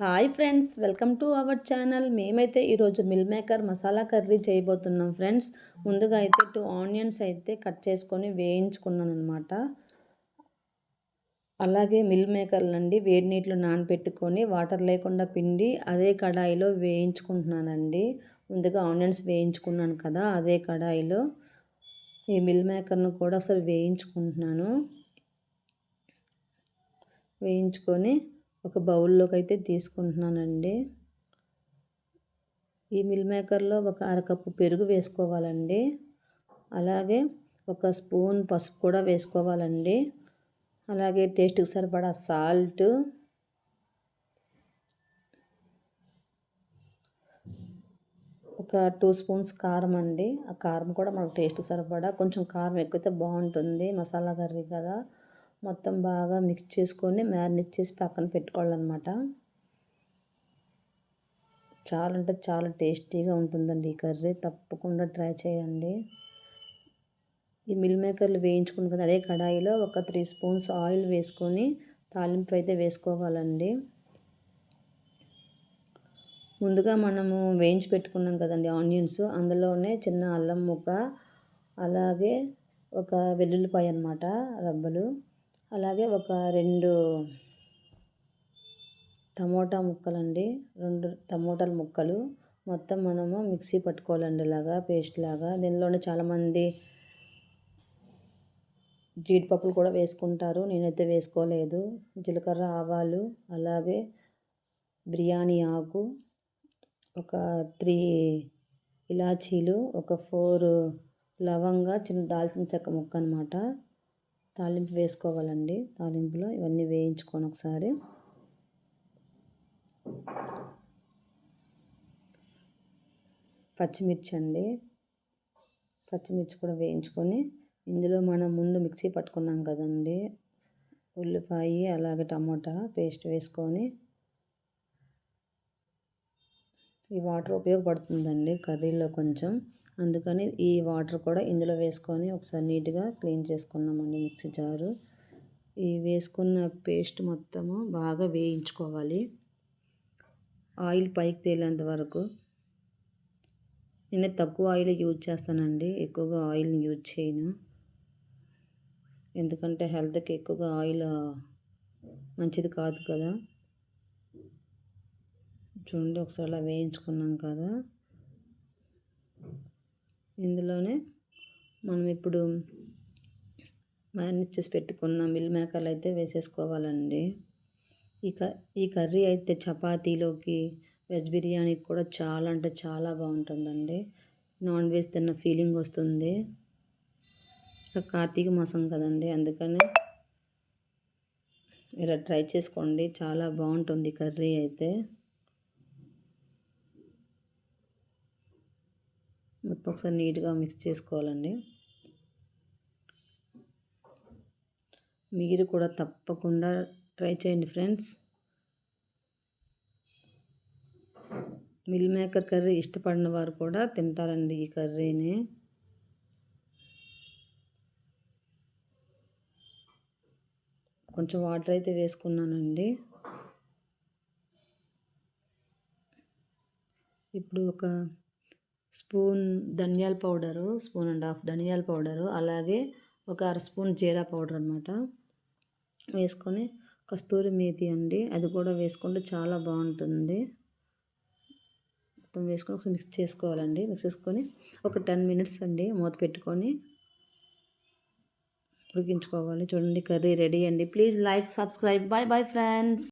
Hi friends welcome to our channel. మేమైతే ఈరోజు meal maker masala curry చేయబోతున్నాం ఫ్రెండ్స్. ముందుగా అయితే టూ ఆనియన్స్ అయితే కట్ చేసుకొని వేయించుకున్నాను అనమాట అలాగే మిల్ మేకర్లండి వేడి నీటిలో నానబెట్టుకొని వాటర్ లేకుండా పిండి అదే కడాయిలో వేయించుకుంటున్నానండి. ముందుగా ఆనియన్స్ వేయించుకున్నాను కదా అదే కడాయిలో ఈ మిల్ మేకర్ను కూడా ఒకసారి వేయించుకుంటున్నాను. వేయించుకొని ఒక బౌల్లోకి అయితే తీసుకుంటున్నానండి. ఈ మిల్ మేకర్లో ఒక అరకప్పు పెరుగు వేసుకోవాలండి. అలాగే ఒక స్పూన్ పసుపు కూడా వేసుకోవాలండి. అలాగే టేస్ట్కి సరిపడా సాల్ట్. ఒక టూ స్పూన్స్ కారం అండి. ఆ కారం కూడా మనకు టేస్ట్ సరిపడా. కొంచెం కారం ఎక్కువైతే బాగుంటుంది. మసాలా కర్రీ కదా. మొత్తం బాగా మిక్స్ చేసుకొని మ్యారినేట్ చేసి పక్కన పెట్టుకోవాలన్నమాట. చాలా అంటే చాలా టేస్టీగా ఉంటుందండి ఈ కర్రీ. తప్పకుండా ట్రై చేయండి. ఈ మిల్ మేకర్లు వేయించుకుని కదా అదే కడాయిలో ఒక త్రీ స్పూన్స్ ఆయిల్ వేసుకొని తాలింపు అయితే వేసుకోవాలండి. ముందుగా మనము వేయించి పెట్టుకున్నాం కదండి ఆనియన్స్. అందులోనే చిన్న అల్లం ముక్క అలాగే ఒక వెల్లుల్లిపాయ అనమాట రబ్బలు. అలాగే ఒక రెండు టమోటా ముక్కలండి. రెండు టమోటాల ముక్కలు. మొత్తం మనము మిక్సీ పట్టుకోవాలండి ఇలాగా పేస్ట్ లాగా దీనిలోనే చాలామంది జీడిపప్పులు కూడా వేసుకుంటారు. నేనైతే వేసుకోలేదు. జీలకర్ర ఆవాలు అలాగే బిర్యానీ ఆకు ఒక త్రీ ఇలాచీలు ఒక ఫోర్ లవంగా చిన్న దాల్చిన చెక్క ముక్క అనమాట తాలింపు వేసుకోవాలండి. తాలింపులో ఇవన్నీ వేయించుకొని ఒకసారి. పచ్చిమిర్చి అండి. పచ్చిమిర్చి కూడా వేయించుకొని ఇందులో మనం ముందు మిక్సీ పట్టుకున్నాం కదండి. ఉల్లిపాయ అలాగే టమోటా పేస్ట్ వేసుకొని ఈ వాటర్ ఉపయోగపడుతుందండి కర్రీలో కొంచెం. అందుకని ఈ వాటర్ కూడా ఇందులో వేసుకొని ఒకసారి నీట్గా క్లీన్ చేసుకున్నామండి మిక్సీ జారు. ఈ వేసుకున్న పేస్ట్ మొత్తము బాగా వేయించుకోవాలి. ఆయిల్ పైకి తేలేంత వరకు. నేను తక్కువ ఆయిల్ యూజ్ చేస్తానండి ఎక్కువగా ఆయిల్ని యూజ్ చేయను. ఎందుకంటే హెల్త్కి ఎక్కువగా ఆయిల్ మంచిది కాదు కదా. చూడండి ఒకసారి అలా వేయించుకున్నాం కదా. ఇందులోనే మనం ఇప్పుడు మ్యారినేట్ చేసి పెట్టుకున్న మిల్ మేకర్లు అయితే వేసేసుకోవాలండి. ఈ క ఈ కర్రీ అయితే చపాతీలోకి వెజ్ బిర్యానీకి కూడా చాలా అంటే చాలా బాగుంటుందండి. నాన్ వెజ్ తిన్న ఫీలింగ్ వస్తుంది. కార్తీక మాసం కదండి అందుకని ఇలా ట్రై చేసుకోండి. చాలా బాగుంటుంది కర్రీ అయితే. మొత్తం ఒకసారి నీట్గా మిక్స్ చేసుకోవాలండి. మీరు కూడా తప్పకుండా ట్రై చేయండి ఫ్రెండ్స్. మిల్ మేకర్ కర్రీ ఇష్టపడిన వారు కూడా తింటారండి ఈ కర్రీని. కొంచెం వాటర్ అయితే వేసుకున్నానండి. ఇప్పుడు ఒక స్పూన్ ధనియాల పౌడరు స్పూన్ అండ్ హాఫ్ ధనియాల పౌడరు అలాగే ఒక అర స్పూన్ జీరా పౌడర్ అనమాట వేసుకొని కస్తూరి మేతి అండి అది కూడా వేసుకుంటే చాలా బాగుంటుంది. మొత్తం వేసుకొని ఒకసారి మిక్స్ చేసుకోవాలండి. మిక్స్ చేసుకొని ఒక టెన్ మినిట్స్ అండి మూత పెట్టుకొని ఉడికించుకోవాలి. చూడండి కర్రీ రెడీ అండి. Please like subscribe. Bye bye friends.